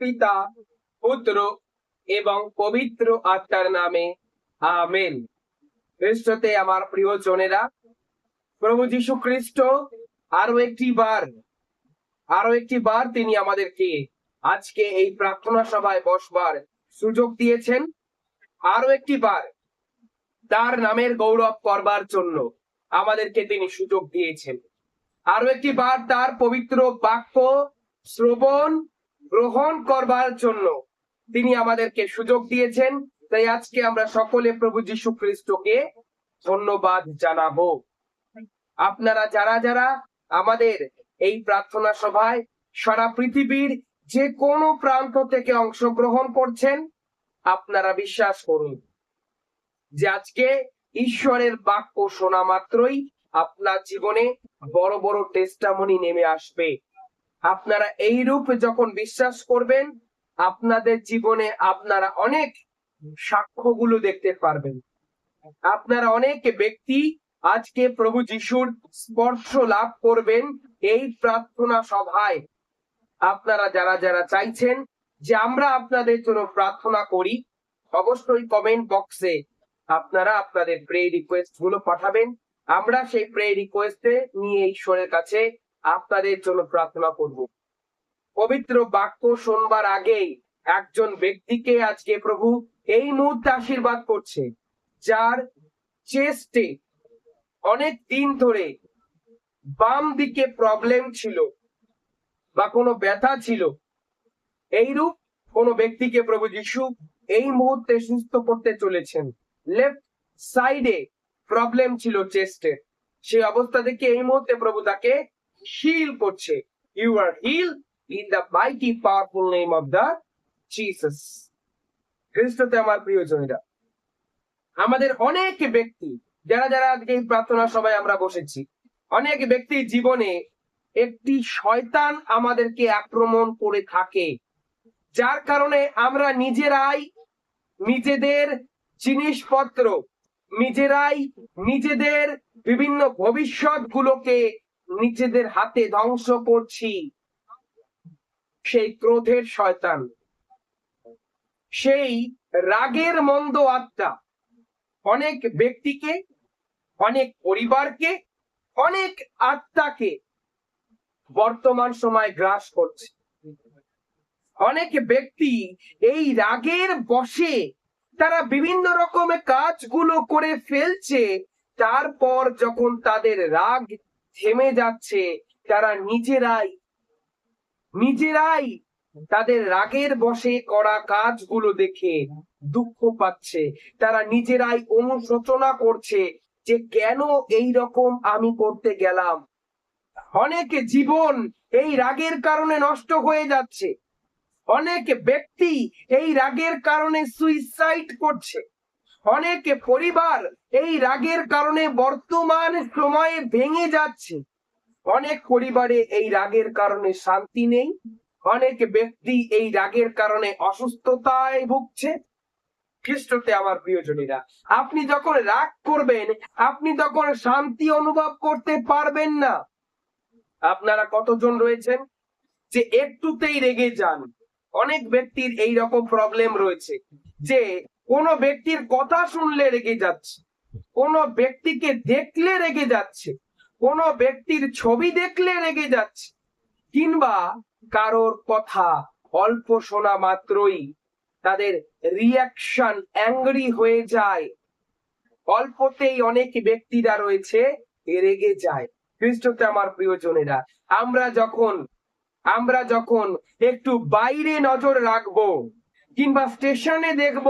পিতা, পুত্র এবং পবিত্র আত্মার নামে। আমেন। খ্রিস্টতে আমার প্রিয় জনেরা, প্রভু যীশু খ্রিস্ট আরও একটি বার আরও একটি বার তিনি আমাদেরকে আজকে এই প্রার্থনা সভায় বসবার সুযোগ দিয়েছেন। আরও একটি বার তার নামের গৌরব করবার জন্য আমাদেরকে তিনি সুযোগ দিয়েছেন। আরও একটি বার তার পবিত্র বাক্য, শ্রবণ গ্রহণ করবার জন্য তিনি আমাদেরকে সুযোগ দিয়েছেন। তাই আজকে আমরা সকলে প্রভু যীশু খ্রিস্টকে ধন্যবাদ জানাব। আপনারা যারা যারা আমাদের এই প্রার্থনা সভায় সারা পৃথিবীর যে কোনো প্রান্ত থেকে অংশগ্রহণ করছেন, আপনারা বিশ্বাস করুন যে আজকে ঈশ্বরের বাক্য শোনা মাত্রই আপনার জীবনে বড় বড় টেস্টামনি নেমে আসবে। আপনারা এই রূপ যখন বিশ্বাস করবেন, আপনাদের জীবনে আপনারা অনেক সাক্ষ্যগুলো দেখতে পারবেন। আপনারা অনেক ব্যক্তি আজকে প্রভু যিশুর স্পর্শ লাভ করবেন এই প্রার্থনা সভায়। আপনারা যারা যারা চাইছেন যে আমরা আপনাদের জন্য প্রার্থনা করি, অবশ্যই কমেন্ট বক্সে আপনারা আপনাদের প্রে রিকোয়েস্টগুলো পাঠাবেন। আমরা সেই প্রে রিকোয়েস্টে নিয়ে ঈশ্বরের কাছে আপনাদের জন্য প্রার্থনা করব। পবিত্র বাক্য শোনবার আগেই একজন ব্যক্তিকে আজকে প্রভু এই মুহূর্তে আশীর্বাদ করছে, যার চেস্টে অনেক দিন ধরে বাম দিকে প্রবলেম ছিল বা কোনো ব্যথা ছিল। এইরূপ কোনো ব্যক্তিকে প্রভু যিশু এই মুহূর্তে সুস্থ করতে চলেছেন। লেফট সাইডে প্রবলেম ছিল চেস্টের সেই অবস্থা থেকে এই মুহূর্তে প্রভু তাকে হিল করছে। You are heal in the mighty powerful name of the Jesus খ্রিস্টতে আমার প্রিয়জনেরা, আমাদের অনেক ব্যক্তি, যারা যারা আজকে এই প্রার্থনা সবাই আমরা বসেছি, অনেক ব্যক্তির জীবনে একটি শয়তান আমাদেরকে আক্রমণ করে থাকে, যার কারণে আমরা নিজেরাই নিজেদের জিনিসপত্র, নিজেরাই নিজেদের বিভিন্ন ভবিষ্যৎ গুলোকে নিজেদের হাতে ধ্বংস করছি। সেই ক্রোধের শয়তান। সেই রাগের মন্দ আত্মা। অনেক ব্যক্তিকে, অনেক পরিবারকে, অনেক আত্মাকে বর্তমান সময় গ্রাস করছে। অনেক ব্যক্তি এই রাগের বসে তারা বিভিন্ন রকমের কাজগুলো করে ফেলছে। তারপর যখন তাদের রাগ থেমে যাচ্ছে তারা নিজেরাই। নিজেরাই তাদের রাগের বসে করা কাজগুলো দেখে দুঃখ পাচ্ছে। তারা নিজেরাই অনুশোচনা করছে যে কেন এই রকম আমি করতে গেলাম। অনেকে জীবন এই রাগের কারণে নষ্ট হয়ে যাচ্ছে। অনেক ব্যক্তি এই রাগের কারণে সুইসাইড করছে। অনেক পরিবার এই রাগের কারণে বর্তমান সময়ে ভেঙে যাচ্ছে। অনেক পরিবারে এই রাগের কারণে শান্তি নেই। অনেক ব্যক্তি এই রাগের কারণে অসুস্থতায় ভুগছে। খ্রিস্টতে আমার প্রিয়জনীরা, আপনি যখন রাগ করবেন, আপনি তখন শান্তি অনুভব করতে পারবেন না। আপনারা কতজন রয়েছেন? যে একটুতেই রেগে যান। অনেক ব্যক্তির এই রকম প্রবলেম রয়েছে যে কোন ব্যক্তির কথা শুনলে রেগে যাচ্ছে, কোন ব্যক্তিকে দেখলে রেগে যাচ্ছে, কোন ব্যক্তির ছবি দেখলে রেগে যাচ্ছে, কিংবা কারোর কথা অল্প শোনা মাত্রই তাদের রিয়াকশন অ্যাংরি হয়ে যায়। অল্পতেই অনেক ব্যক্তিরা রয়েছে রেগে যায়। খ্রিস্টতে আমার প্রিয়জনেরা, আমরা যখন আমরা যখন একটু বাইরে নজর রাখব, কিংবা স্টেশনে দেখব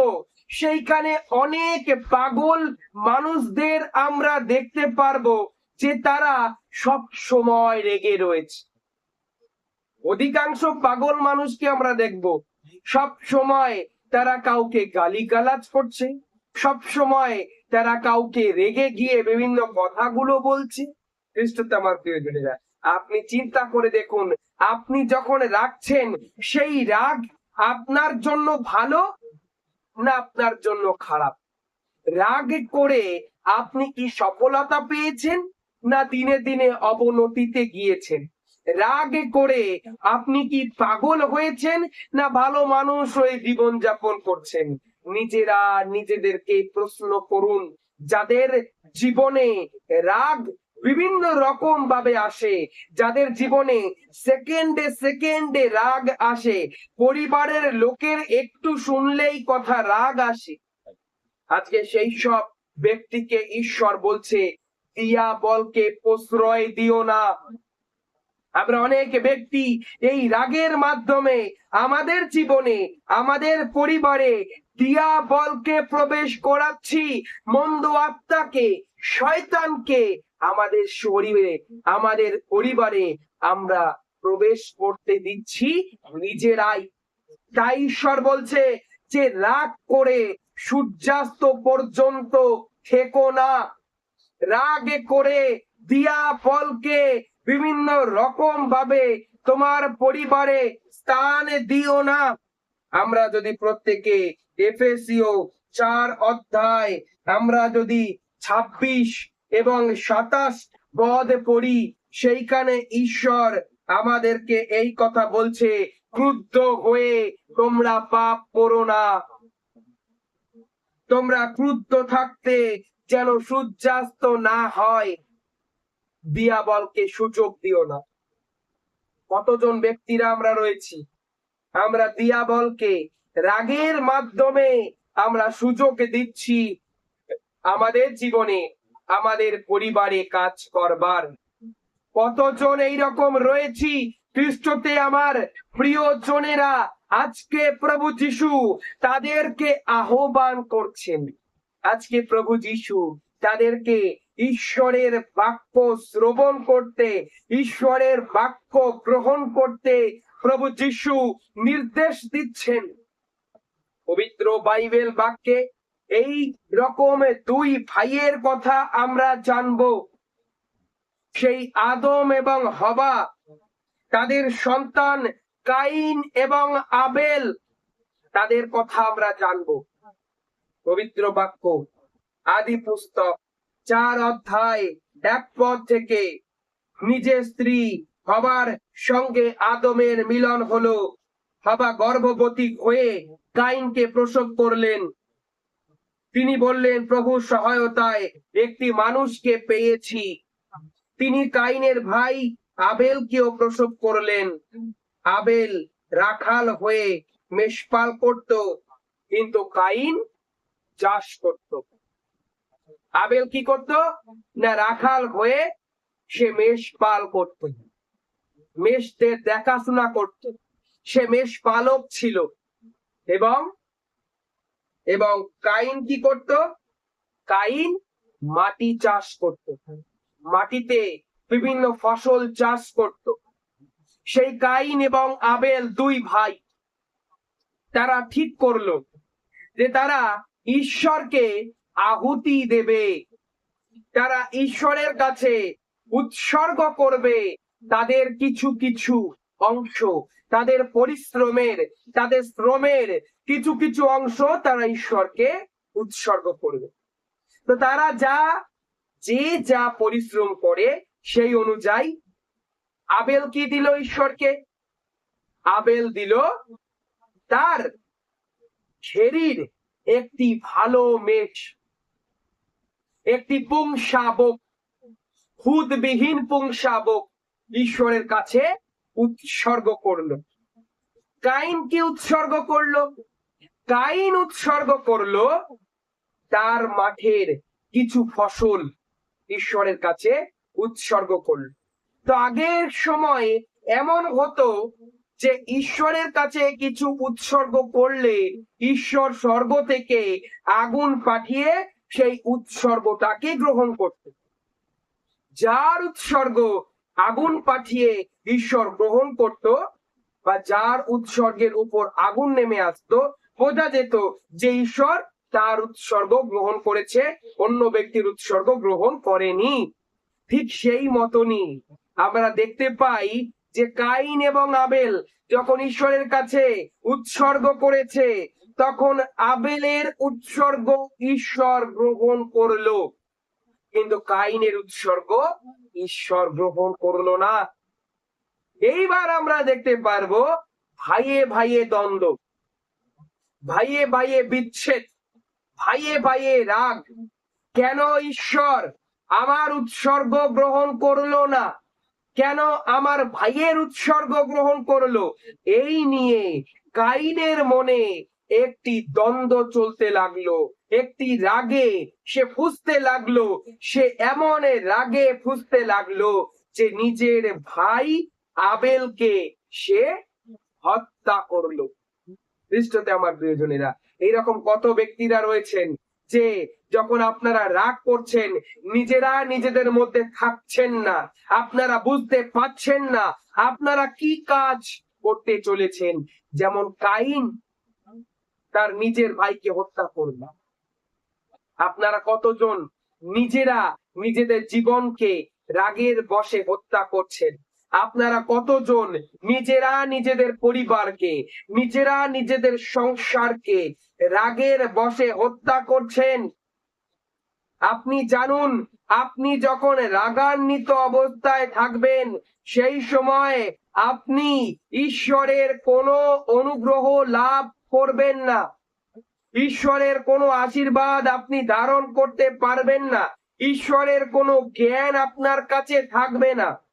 সেইখানে অনেক পাগল মানুষদের আমরা দেখতে পারব যে তারা সব সময় রেগে রয়েছে। অধিকাংশ পাগল মানুষকে আমরা দেখব। সব সময় তারা কাউকে গালিগালাজ করছে, সব সময় তারা কাউকে রেগে গিয়ে বিভিন্ন কথাগুলো বলছে। আমার প্রিয়জনেরা আপনি চিন্তা করে দেখুন, আপনি যখন রাখছেন সেই রাগ আপনার জন্য ভালো না আপনার জন্য খারাপ। রাগ করে আপনি কি সফলতা পেয়েছেন না দিনে দিনে অবনতিতে গিয়েছেন? রাগ করে আপনি কি পাগল হয়েছেন না ভালো মানুষ হয়ে জীবন যাপন করছেন? নিজেরা নিজেদেরকে প্রশ্ন করুন। যাদের জীবনে রাগ বিভিন্ন রকম ভাবে আসে, যাদের জীবনে সেকেন্ডে সেকেন্ডে রাগ আসে। পরিবারের লোকের একটু শুনলেই কথা রাগ আসে। আজকে সেই সব ব্যক্তিকে ঈশ্বর বলছে, দিয়া বলকে প্রশ্রয় দিও না। আমরা অনেক ব্যক্তি এই রাগের মাধ্যমে আমাদের জীবনে, আমাদের পরিবারে দিয়া বলকে প্রবেশ করাচ্ছি, মন্দ আত্মাকে, শয়তানকে আমাদের শরীরে, আমাদের পরিবারে আমরা প্রবেশ করতে দিচ্ছি নিজেরাই। তাই ঈশ্বর বলছে যে, রাগ করে সূর্যাস্ত পর্যন্ত থেকো না। রাগে করে দিয়া ফলকে বিভিন্ন রকম ভাবে তোমার পরিবারে স্থান দিও না। আমরা যদি প্রত্যেকে এফএসিও চার অধ্যায়, আমরা যদি ছাব্বিশ এবং সাতাশ পদ পড়ি, সেইখানে ঈশ্বর আমাদেরকে এই কথা বলছে, ক্রুদ্ধ হয়ে তোমরা পাপ করো না। তোমরা ক্রুদ্ধ থাকতে যেন সূর্যাস্ত না হয়, দিয়াবলকে সুযোগ দিও না। কতজন ব্যক্তিরা আমরা রয়েছি, আমরা দিয়াবলকে রাগের মাধ্যমে আমরা সুযোগ দিচ্ছি আমাদের জীবনে। আমাদের পরিবারে কাজ করবার। কতজন এইরকম রয়েছি খ্রিস্টতে আমার প্রিয় জনেরা, আজকে প্রভু যিশু তাদেরকে আহ্বান করছেন। আজকে প্রভু যিশু তাদেরকে ঈশ্বরের বাক্য শ্রবণ করতে, ঈশ্বরের বাক্য গ্রহণ করতে প্রভু যিশু নির্দেশ দিচ্ছেন। পবিত্র বাইবেল বাক্যে এই রকম দুই ভাইয়ের কথা আমরা জানব। সেই আদম এবং হবা তাদের সন্তান কাইন এবং আবেল, তাদের কথা আমরা জানব। পবিত্র বাক্য, আদি পুস্তক, চার অধ্যায়, এক পদ থেকে নিজের স্ত্রী হবার সঙ্গে আদমের মিলন হলো। হবা গর্ভবতী হয়ে কাইনকে প্রসব করলেন। তিনি বললেন, প্রভু, সহায়তায় একটি মানুষকে পেয়েছি। তিনি কাইনের ভাই আবেলকেও প্রসব করলেন। আবেল রাখাল হয়ে মেষপাল করত, কিন্তু কাইন চাষ করত। আবেল কি করত? না, রাখাল হয়ে সে মেষ পাল করত। মেষদের দেখাশোনা করত। সে মেষ পালক ছিল এবং এবং কাইন কি করত? কাইন মাটি চাষ করত। মাটিতে বিভিন্ন ফসল চাষ করত। সেই কাইন এবং আবেল দুই ভাই, তারা ঠিক করল যে তারা ঈশ্বরকে আহুতি দেবে। তারা ঈশ্বরের কাছে উৎসর্গ করবে তাদের কিছু কিছু অংশ, তাদের পরিশ্রমের, তাদের শ্রমের কিছু কিছু অংশ তারা ঈশ্বরকে উৎসর্গ করবে। তো তারা যা, যে যা পরিশ্রম করে সেই অনুযায়ী আবেল কি দিল ঈশ্বরকে? আবেল দিল তার ছেড়ির একটি ভালো মেষ, একটি পুংসাবক হুদবিহীন পুংসাবক ঈশ্বরের কাছে উৎসর্গ করল। কাইন কি উৎসর্গ করল। কাইন উৎসর্গ করল তার মাঠের কিছু ফসল ঈশ্বরের কাছে উৎসর্গ করল। তো আগের সময় এমন হতো যে ঈশ্বরের কাছে কিছু উৎসর্গ করলে ঈশ্বর স্বর্গ থেকে আগুন পাঠিয়ে সেই উৎসর্গটাকে গ্রহণ করত। যার উৎসর্গ আগুন পাঠিয়ে ঈশ্বর গ্রহণ করত বা যার উৎসর্গের উপর আগুন নেমে আসতো বোঝা যেত যে ঈশ্বর তার উৎসর্গ গ্রহণ করেছে, অন্য ব্যক্তির উৎসর্গ গ্রহণ করেনি। ঠিক সেই মতনই আমরা দেখতে পাই যে কাইন এবং আবেল যখন ঈশ্বরের কাছে উৎসর্গ করেছে, তখন আবেলের উৎসর্গ ঈশ্বর গ্রহণ করল। কিন্তু কাইনের উৎসর্গ ঈশ্বর গ্রহণ করল না। এইবার আমরা দেখতে পারব ভাইয়ে ভাইয়ে দ্বন্দ্ব। ভাইয়ে ভাইয়ে বিচ্ছেদ, ভাইয়ে ভাইয়ে রাগ। কেন ঈশ্বর আমার উৎসর্গ গ্রহণ করল না? কেন আমার ভাইয়ের উৎসর্গ গ্রহণ করল? এই নিয়ে কাইনের মনে একটি দ্বন্দ্ব চলতে লাগল, একটি রাগে সে ফুসতে লাগল, সে এমন রাগে ফুসতে লাগল যে নিজের ভাই আবেলকে সে হত্যা করল। দৃষ্টতে আমার প্রিয়জনেরা, এইরকম কত ব্যক্তিরা রয়েছেন যে যখন আপনারা রাগ করছেন, নিজেরা নিজেদের মধ্যে থাকছেন না, আপনারা বুঝতে পাচ্ছেন না আপনারা কি কাজ করতে চলেছেন। যেমন কাইন তার নিজের ভাইকে হত্যা করল। আপনারা কতজন নিজেরা নিজেদের জীবনকে রাগের বশে হত্যা করছেন। আপনারা কতজন নিজেরা নিজেদের পরিবারকে, নিজেরা নিজেদের সংসারকে রাগের বশে হত্যা করছেন? আপনি জানুন, আপনি যখন রাগান্বিত অবস্থায় থাকবেন, সেই সময় আপনি ঈশ্বরের কোনো অনুগ্রহ লাভ করবেন না। ঈশ্বরের কোনো আশীর্বাদ আপনি ধারণ করতে পারবেন না। ঈশ্বরের কোনো জ্ঞান আপনার কাছে থাকবে না।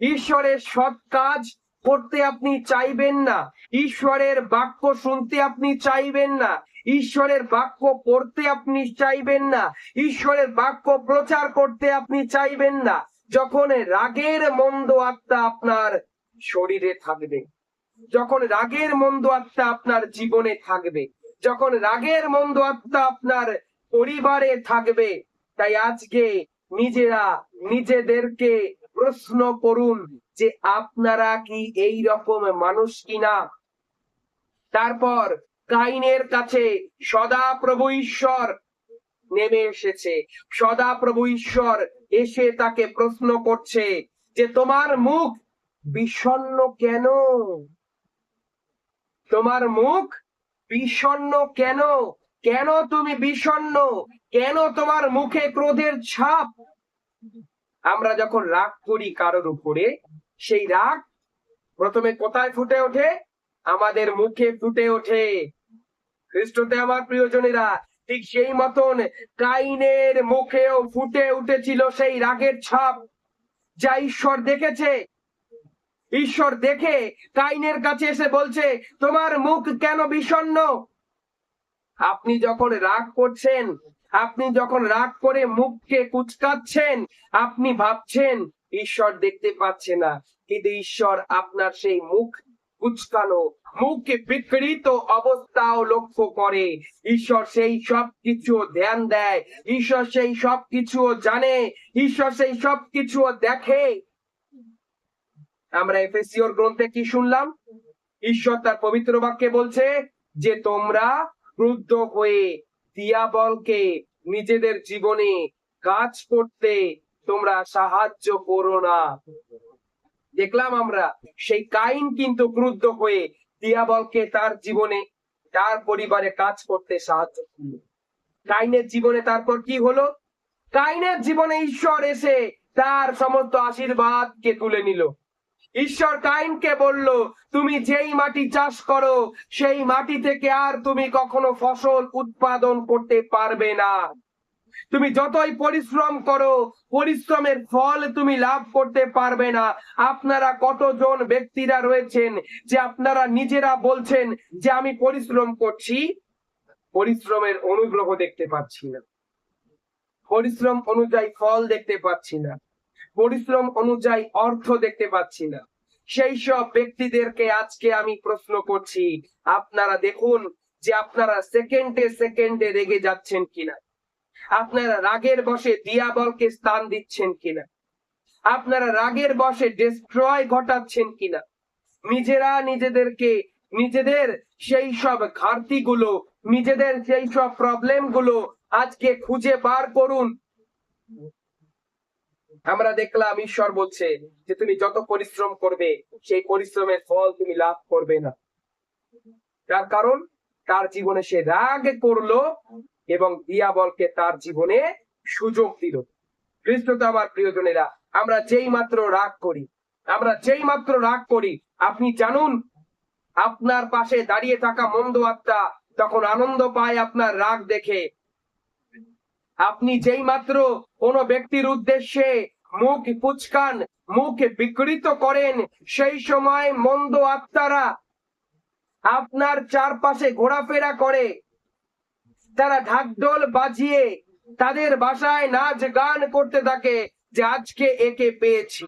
ঈশ্বরের সৎ কাজ করতে আপনি চাইবেন না। ঈশ্বরের বাক্য শুনতে আপনি চাইবেন না। ঈশ্বরের বাক্য পড়তে আপনি চাইবেন না। ঈশ্বরের বাক্য প্রচার করতে আপনি চাইবেন না। যখন রাগের মন্দ আত্মা আপনার শরীরে থাকবে, যখন রাগের মন্দ আত্মা আপনার জীবনে থাকবে, যখন রাগের মন্দ আত্মা আপনার পরিবারে থাকবে, তাই আজকে নিজেরা নিজেদেরকে প্রশ্ন করুন যে আপনারা কি এই রকম মানুষ কিনা? তারপর কাইনের কাছে সদা প্রভু ঈশ্বর নেমে এসেছে। সদা প্রভু ঈশ্বর এসে তাকে প্রশ্ন করছে যে তোমার মুখ বিষণ্ণ কেন? তোমার মুখ বিষণ্ণ কেন? কেন তুমি বিষণ্ণ কেন তোমার মুখে ক্রোধের ছাপ? আমরা যখন রাগ করি কারোর উপরে, সেই রাগ প্রথমে কোথায় ফুটে ওঠে? আমাদের মুখে ফুটে ওঠে। খ্রিস্টতে আমার প্রিয়জনেরা, ঠিক সেই মতন কাইনের মুখেও ফুটে উঠেছিল সেই রাগের ছাপ যা ঈশ্বর দেখেছে। ঈশ্বর দেখে কাইনের কাছে এসে বলছে, তোমার মুখ কেন বিষণ্ণ? আপনি যখন রাগ করছেন আপনি যখন রাগ করে মুখকে কুচকাচ্ছেন, আপনি ভাবছেন, ঈশ্বর দেখতে পাচ্ছে না। কিন্তু ঈশ্বর আপনার সেই মুখ কুচকানো, মুখকে বিকৃত অবস্থাও লক্ষ্য করে। ঈশ্বর সেই সব কিছু ধ্যান দেয়, ঈশ্বর সেই সব কিছু জানে, ঈশ্বর সেই সব কিছু দেখে। আমরা এফএসিওর গ্রন্থে কি শুনলাম? ঈশ্বর তার পবিত্র বাক্যে বলছে যে তোমরা ক্রুদ্ধ হয়ে দিয়াবলকে নিজেদের জীবনে কাজ করতে তোমরা সাহায্য করো না। দেখলাম আমরা, সেই কাইন কিন্তু ক্রুদ্ধ হয়ে দিয়াবলকে তার জীবনে, তার পরিবারে কাজ করতে সাহায্য করল। কাইনের জীবনে তারপর কি হলো? কাইনের জীবনে ঈশ্বর এসে তার সমস্ত আশীর্বাদকে তুলে নিল। ঈশ্বর কাইনকে বলল, তুমি যেই মাটি চাষ করো, সেই মাটি থেকে আর তুমি কখনো ফসল উৎপাদন করতে পারবে না। তুমি যতই পরিশ্রম করো, পরিশ্রমের ফল তুমি লাভ করতে পারবে না। আপনারা কতজন ব্যক্তিরা রয়েছেন যে আপনারা নিজেরা বলছেন যে আমি পরিশ্রম করছি? পরিশ্রমের অনুগ্রহ দেখতে পাচ্ছি না। পরিশ্রম অনুযায়ী ফল দেখতে পাচ্ছি না। পরিশ্রম অনুযায়ী অর্থ দেখতে পাচ্ছি না। সেই সব ব্যক্তিদেরকে আজকে আমি প্রশ্ন করছি, আপনারা দেখুন যে আপনারা সেকেন্ডে সেকেন্ডে রেগে যাচ্ছেন কিনা। আপনারা রাগের বসে দিয়াবলকে স্থান দিচ্ছেন কিনা। আপনারা রাগের বসে ডিস্ট্রয় ঘটাচ্ছেন কিনা। নিজেরা নিজেদেরকে, নিজেদের সেই সব ঘাটতি গুলো নিজেদের সেই সব প্রবলেমগুলো আজকে খুঁজে বার করুন। আমরা দেখলাম ঈশ্বর বলছে যে তুমি যত পরিশ্রম করবে, সেই পরিশ্রমের ফল তুমি লাভ করবে না। তার কারণ, তার জীবনে সে রাগ করল এবং দিয়াবলকে তার জীবনে সুযোগ দিল। খ্রিস্ট তো আমার প্রিয়জনেরা, আমরা যেই মাত্র রাগ করি, আমরা যেই মাত্র রাগ করি, আপনি জানুন, আপনার পাশে দাঁড়িয়ে থাকা মন্দ আত্মা তখন আনন্দ পায় আপনার রাগ দেখে। আপনি যেই মাত্র কোনো ব্যক্তির উদ্দেশ্যে মুখ পুচকান, মুখ বিকৃত করেন, সেই সময় মন্দ আত্মারা আপনার চারপাশে ঘোরাফেরা করে। তারা ঢাকঢোল বাজিয়ে তাদের বাসায় নাচ গান করতে থাকে যে, আজকে একে পেয়েছি।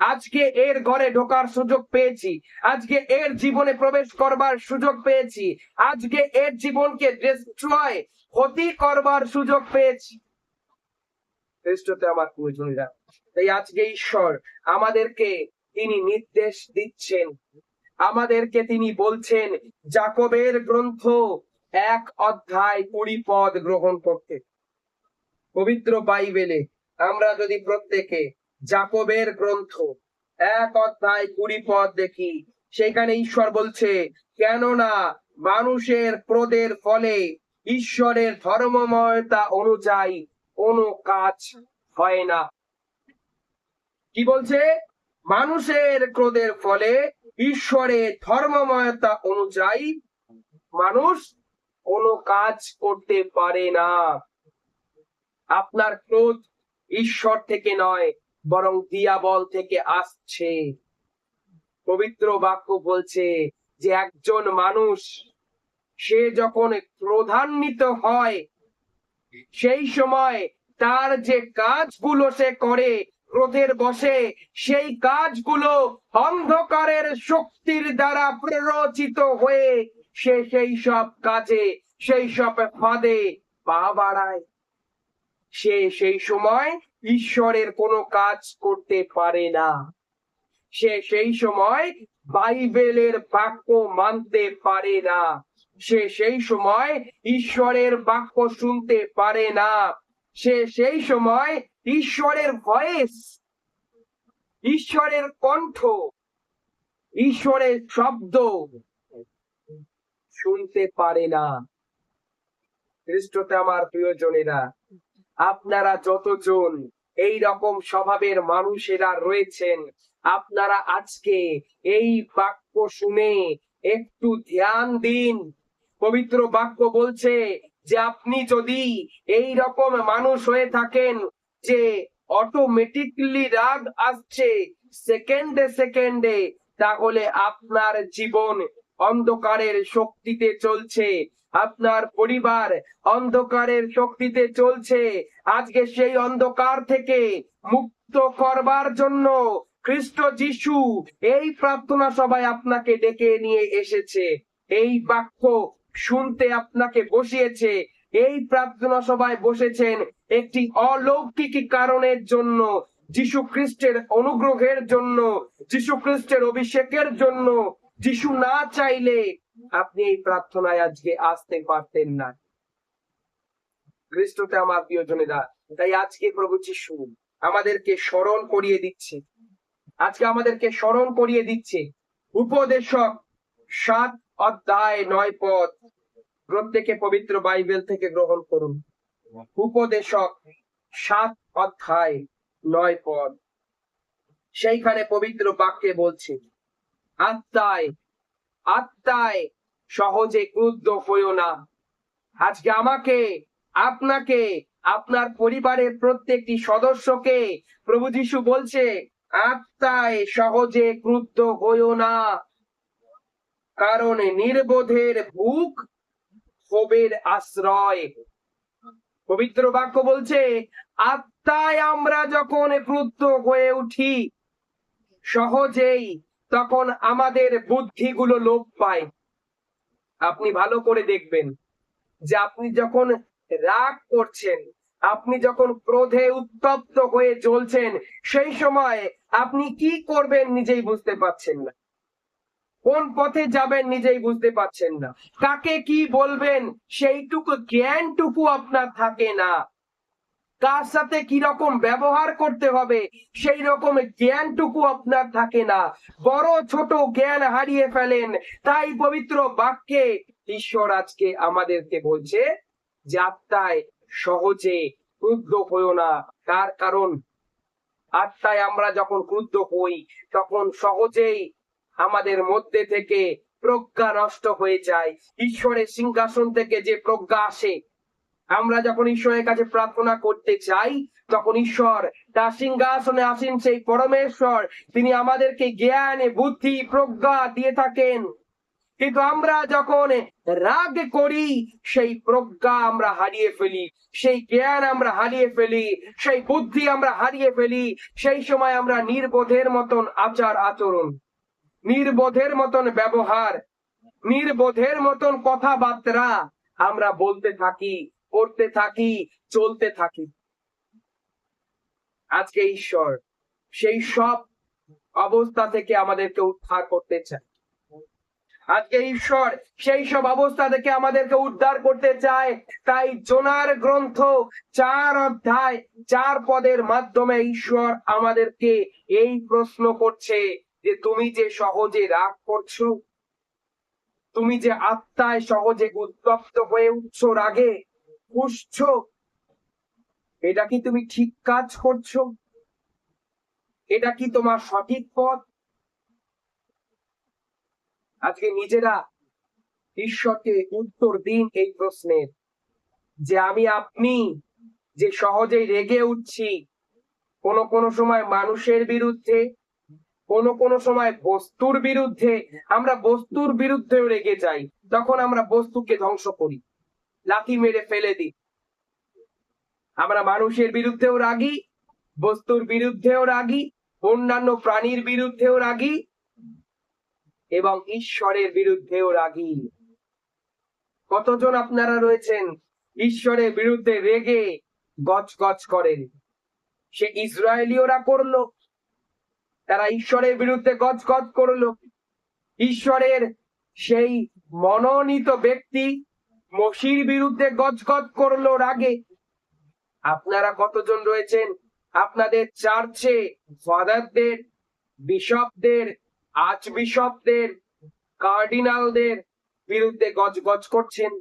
আজকে এর ঘরে ঢোকার সুযোগ পেয়েছি। আজকে এর জীবনে প্রবেশ করবার সুযোগ পেয়েছি। আজকে এর জীবনকে ডিস্ট্রয় ক্ষতি করবার সুযোগ পেয়েছি। খ্রিস্টতে আমার পূজনীরা তাই আজকে ঈশ্বর আমাদেরকে তিনি নির্দেশ দিচ্ছেন। আমাদেরকে তিনি বলছেন, জাকবের গ্রন্থ এক অধ্যায় কুড়ি পদ গ্রহণ করতে। পবিত্র বাইবেলে আমরা যদি প্রত্যেকে জাকবের গ্রন্থ এক অধ্যায় কুড়ি পদ দেখি, সেখানে ঈশ্বর বলছে, কেননা মানুষের ক্রোধের ফলে ঈশ্বরের ধর্মময়তা অনুযায়ী কোনো কাজ হয় না। কি বলছে? মানুষের ক্রোধের ফলে ঈশ্বরের ধর্মময়তা অনুযায়ী মানুষ কোনো কাজ করতে পারে না। আপনার ক্রোধ ঈশ্বর থেকে নয়, বরং দিয়াবল থেকে আসছে। পবিত্র বাক্য বলছে যে একজন মানুষ সে যখন ক্রোধান্বিত হয়, সেই সময় তার যে কাজগুলো সে করে ক্রোধের বসে সেই কাজগুলো অন্ধকারের শক্তির দ্বারা প্ররোচিত হয়ে সে সেই সব কাজে, সেই সব ফাঁদে পা বাড়ায়। সে সেই সময় ঈশ্বরের কোনো কাজ করতে পারে না। সে সেই সময় বাইবেলের বাক্য মানতে পারে না। সে সেই সময় ঈশ্বরের বাক্য শুনতে পারে না। সে সেই সময় ঈশ্বরের ভয়েস ঈশ্বরের কণ্ঠ, ঈশ্বরের শব্দ শুনতে পারে না। খ্রিস্টতে আমার প্রিয়জনেরা, আপনারা যতজন এই রকম স্বভাবের মানুষেরা রয়েছেন, আপনারা আজকে এই বাক্য শুনে একটু ধ্যান দিন পবিত্র বাক্য বলছে যে আপনি যদি এই রকম মানুষ হয়ে থাকেন যে অটোমেটিকলি রাগ আসছে সেকেন্ডে সেকেন্ডে তাহলে আপনার জীবন অন্ধকারের শক্তিতে চলছে। আপনার পরিবার অন্ধকারের শক্তিতে চলছে। আজকে সেই অন্ধকার থেকে মুক্ত করবার জন্য খ্রিস্ট যিশু এই প্রার্থনা সবাই আপনাকে ডেকে নিয়ে এসেছে। এই বাক্য শুনতে আপনাকে বসিয়েছে। এই প্রার্থনা সভায় বসেছেন একটি অলৌকিক কারণের জন্য, যিশু খ্রিস্টের অনুগ্রহের জন্য, যিশু খ্রিস্টের অভিষেকের জন্য। যিশু না চাইলে আপনি এই প্রার্থনায় আজকে আসতে পারতেন না। খ্রিস্টতে আমার প্রিয়জনেরা, তাই আজকে প্রভু যিশু আমাদেরকে স্মরণ করিয়ে দিচ্ছে। আজকে আমাদেরকে স্মরণ করিয়ে দিচ্ছে। উপদেশক সাত অধ্যায় নয় পদ। প্রত্যেকে পবিত্র বাইবেল থেকে গ্রহণ করুন। উপদেশক, সাত অধ্যায় নয় পদ। সেইখানে পবিত্র বাক্যে বলছে, আত্মায় আত্মায় সহজে ক্রুদ্ধ হইও না। আজকে আমাকে, আপনাকে, আপনার পরিবারের প্রত্যেকটি সদস্যকে প্রভু যিশু বলছে, আত্মায় সহজে ক্রুদ্ধ হইও না। কারণ নির্বোধের ভুক ক্ষোভের আশ্রয়। পবিত্র বাক্য বলছে, আত্মায় আমরা যখন ক্রুদ্ধ হয়ে উঠি, সহজেই তখন আমাদের বুদ্ধিগুলো লোপ পায়। আপনি ভালো করে দেখবেন যে আপনি যখন রাগ করছেন, আপনি যখন ক্রোধে উত্তপ্ত হয়ে চলছেন সেই সময় আপনি কি করবেন নিজেই বুঝতে পারছেন না। কোন পথে যাবেন নিজেই বুঝতে পারছেন না। কাকে কি বলবেন, সেইটুকু জ্ঞানটুকু আপনার থাকে না। কার সাথে কি রকম ব্যবহার করতে হবে সেই রকম জ্ঞানটুকু আপনার থাকে না। বড় ছোট জ্ঞান হারিয়ে ফেলেন, তাই পবিত্র বাক্যে ঈশ্বর আজকে আমাদেরকে বলছে যে আত্মায় সহজে ক্রুদ্ধ হইও না। তার কারণ, আত্মায় আমরা যখন ক্রুদ্ধ হই, তখন সহজেই আমাদের মধ্যে থেকে প্রজ্ঞা নষ্ট হয়ে যায়। ঈশ্বরের সিংহাসন থেকে যে প্রজ্ঞা আসে, আমরা যখন ঈশ্বরের কাছে প্রার্থনা করতে চাই, তখন ঈশ্বর তার সিংহাসনে আসেন সেই পরমেশ্বর। তিনি আমাদেরকে জ্ঞানে, বুদ্ধি, প্রজ্ঞা দিয়ে থাকেন। কিন্তু আমরা যখন রাগ করি, সেই প্রজ্ঞা আমরা হারিয়ে ফেলি, সেই জ্ঞান আমরা হারিয়ে ফেলি, সেই বুদ্ধি আমরা হারিয়ে ফেলি, সেই সময় আমরা নির্বোধের মতন আচার আচরণ নির্বোধের মতন ব্যবহার, নির্বোধের মতন কথাবার্তা আমরা বলতে থাকি করতে থাকি, চলতে থাকি। আজকে ঈশ্বর সেই সব অবস্থা থেকে আমাদেরকে উদ্ধার করতে চায়। আজকে ঈশ্বর সেই সব অবস্থা থেকে আমাদেরকে উদ্ধার করতে চায়। তাই জোনার গ্রন্থ চার অধ্যায়, চার পদের মাধ্যমে ঈশ্বর আমাদেরকে এই প্রশ্ন করছে যে তুমি যে সহজে রাগ করছ, তুমি যে আত্মায় সহজে উত্তপ্ত হয়ে উঠছ, রাগে পুষছ, এটা কি তুমি ঠিক কাজ করছ? এটা কি তোমার সঠিক পথ? আজকে নিজেরা ঈশ্বরকে উত্তর দিন এই প্রশ্নের। যে আমি আপনি, যে সহজেই রেগে উঠছি, কোন কোন সময় মানুষের বিরুদ্ধে কোন কোন সময় বস্তুর বিরুদ্ধে আমরা বস্তুর বিরুদ্ধে রেগে যাই, তখন আমরা বস্তুকে ধ্বংস করি, লাথি মেরে ফেলে দিই। আমরা মানুষের বিরুদ্ধেও রাগি, বস্তুর বিরুদ্ধেও রাগি, অন্যান্য প্রাণীর বিরুদ্ধেও রাগি, এবং ঈশ্বরের বিরুদ্ধেও রাগি। কতজন আপনারা রয়েছেন ঈশ্বরের বিরুদ্ধে রেগে গজ গজ করেন? সে ইসরায়েলীয়রা করল তারা ঈশ্বরের বিরুদ্ধে গজ গজ করল। ঈশ্বরের সেই মনোনীত ব্যক্তি মসির বিরুদ্ধে গজ গজ করল রাগে। আপনারা কতজন রয়েছেন? আপনাদের চার্চে ফাদারদের, বিশপদের আজ বিশপদের কার্ডিনালদের বিরুদ্ধে গজগজ করছেন।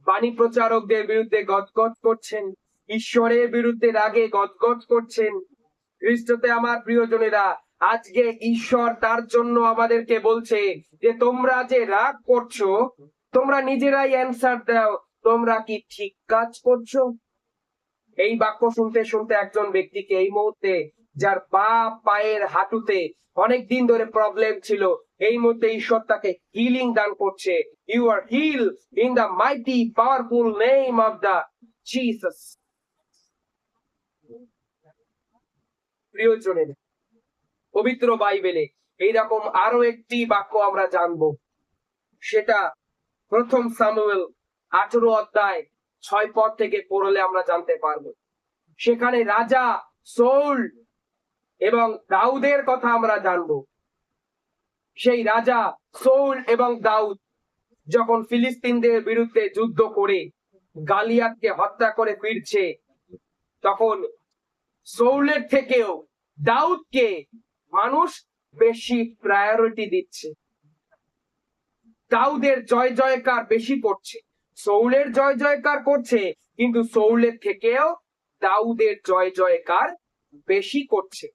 বাণী প্রচারকদের বিরুদ্ধে গজগজ করছেন। ঈশ্বরের বিরুদ্ধে রাগে গজগজ করছেন। খ্রিস্টতে আমার প্রিয়জনেরা, আজকে ঈশ্বর তার জন্য আমাদেরকে বলছে যে, তোমরা যে রাগ করছ, তোমরা নিজেরাই অ্যান্সার দাও। তোমরা কি ঠিক কাজ করছ? এই বাক্য শুনতে শুনতে একজন ব্যক্তিকে এই মুহূর্তে, যার পা পায়ের হাঁটুতে অনেক দিন ধরে প্রবলেম ছিল, এই মুহূর্তে ঈশ্বর তাকে হিলিং দান করছে। You are heal in the mighty powerful name of the Jesus প্রিয়জনের। পবিত্র বাইবেলে এইরকম আরও একটি বাক্য আমরা জানব। সেটা প্রথম সামুয়েল আঠেরো অধ্যায় ছয় পদ থেকে পড়লে আমরা জানতে পারব। সেখানে রাজা সৌল এবং দাউদের কথা আমরা জানব। সেই রাজা সৌল এবং দাউদ যখন ফিলিস্তিনদের বিরুদ্ধে যুদ্ধ করে গালিয়াতকে হত্যা করে ফিরছে, তখন সৌলের থেকেও দাউদকে মানুষ বেশি প্রায়োরিটি দিচ্ছে। দাউদের জয় জয়কার বেশি করছে। সৌলের জয় জয়কার করছে, কিন্তু সৌলের থেকেও দাউদের জয় জয়কার বেশি করছে।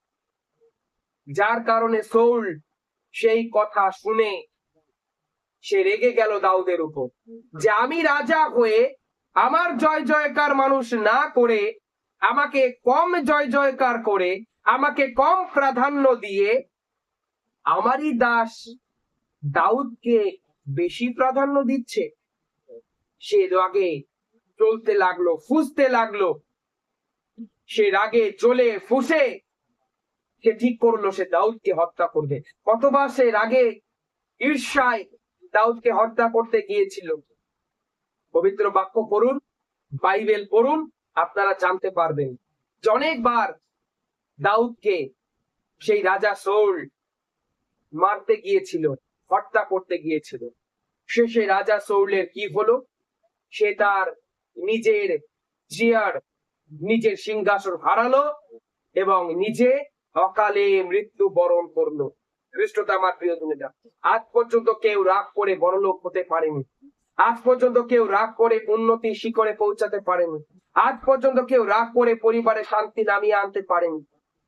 যার কারণে সৌল সেই কথা শুনে সে রেগে গেল দাউদের উপর। যে আমি রাজা হয়ে আমার জয় জয়কার মানুষ না করে আমাকে কম জয় জয়কার করে, আমাকে কম প্রাধান্য দিয়ে আমারই দাস দাউদকে বেশি প্রাধান্য দিচ্ছে। সে রাগে চলতে লাগল, ফুসতে লাগল। সে রাগে চলে ফুসে সে ঠিক করল, সে দাউদকে হত্যা করবে। কতবার সে রাগে ঈর্ষায় দাউদকে হত্যা করতে গিয়েছিল। পবিত্র বাক্য পড়ুন, বাইবেল পড়ুন আপনারা জানতে পারবেন যে অনেকবার দাউদকে সেই রাজা সৌল মারতে গিয়েছিল, হত্যা করতে গিয়েছিল। শেষে রাজা সৌলের কি হলো? সে তার নিজের চেয়ার নিজের সিংহাসন হারালো এবং নিজে অকালে মৃত্যু বরণ করল। আমার প্রিয় দুনিয়া আজ পর্যন্ত কেউ রাগ করে বড়লোক হতে পারেনি। আজ পর্যন্ত কেউ রাগ করে উন্নতি শিখরে পৌঁছাতে পারেনি। আজ পর্যন্ত কেউ রাগ করে পরিবারে শান্তি নামিয়ে আনতে পারেনি।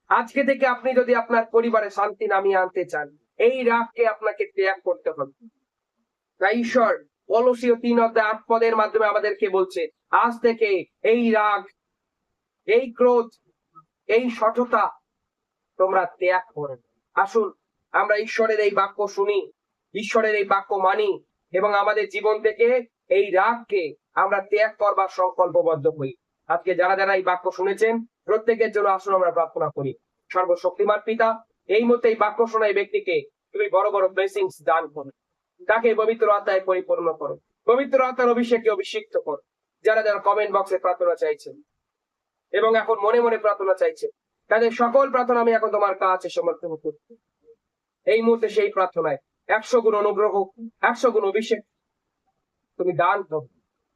আজকে থেকে আপনি যদি আপনার পরিবারে শান্তি নামিয়ে আনতে চান, এই রাগকে আপনাকে ত্যাগ করতে হবে। ঈশ্বর কলসীয় তিন অধ্যায় আট পদের মাধ্যমে আমাদেরকে বলছে, আজ থেকে এই রাগ, এই ক্রোধ, এই সঠতা তোমরা ত্যাগ করো। আসুন, আমরা ঈশ্বরের এই বাক্য শুনি, ঈশ্বরের এই বাক্য মানি এবং আমাদের জীবন থেকে এই রাগকে আমরা ত্যাগ করবার সংকল্পবদ্ধ হই। আজকে যারা যারা এই বাক্য শুনেছেন, প্রত্যেকের জন্য আসুন আমরা প্রার্থনা করি। সর্বশক্তিমান পিতা, এই মুহূর্তে এই বাক্য শোনা এই ব্যক্তিকে তুমি বড় বড় ব্লেসিংস দান করো। তাকে পবিত্র আত্মায় পরিপূর্ণ করো। পবিত্র আত্মার অভিষেকে অভিষিক্ত করো। যারা যারা কমেন্ট বক্সে প্রার্থনা চাইছেন এবং এখন মনে মনে প্রার্থনা চাইছে তাদের সকল প্রার্থনা আমি এখন তোমার কাছে সমর্থন করছি। এই মুহূর্তে সেই প্রার্থনায় একশো গুণ অনুগ্রহ একশো গুণ অভিষেক তুমি দান করো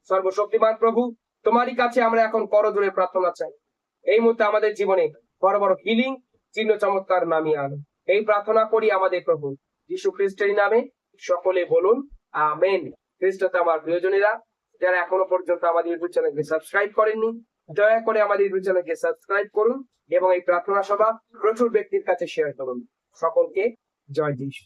সর্বশক্তিমান প্রভু, তোমারই কাছে আমরা এখন করজোরে প্রার্থনা চাই। এই মুহূর্তে আমাদের জীবনে বড় বড় হিলিং চিহ্ন চমৎকার নামিয়ে আনো। এই প্রার্থনা করি আমাদের প্রভু। যিশু খ্রিস্টের নামে সকলে বলুন, আমেন। খ্রিস্ট আমার প্রিয়জনেরা, যারা এখনও পর্যন্ত আমাদের ইউটিউব চ্যানেলকে সাবস্ক্রাইব করেননি, দয়া করে আমাদের ইউটিউব চ্যানেলকে সাবস্ক্রাইব করুন এবং এই প্রার্থনা সভা প্রচুর ব্যক্তির কাছে শেয়ার করুন। সকলকে জয় যিশু।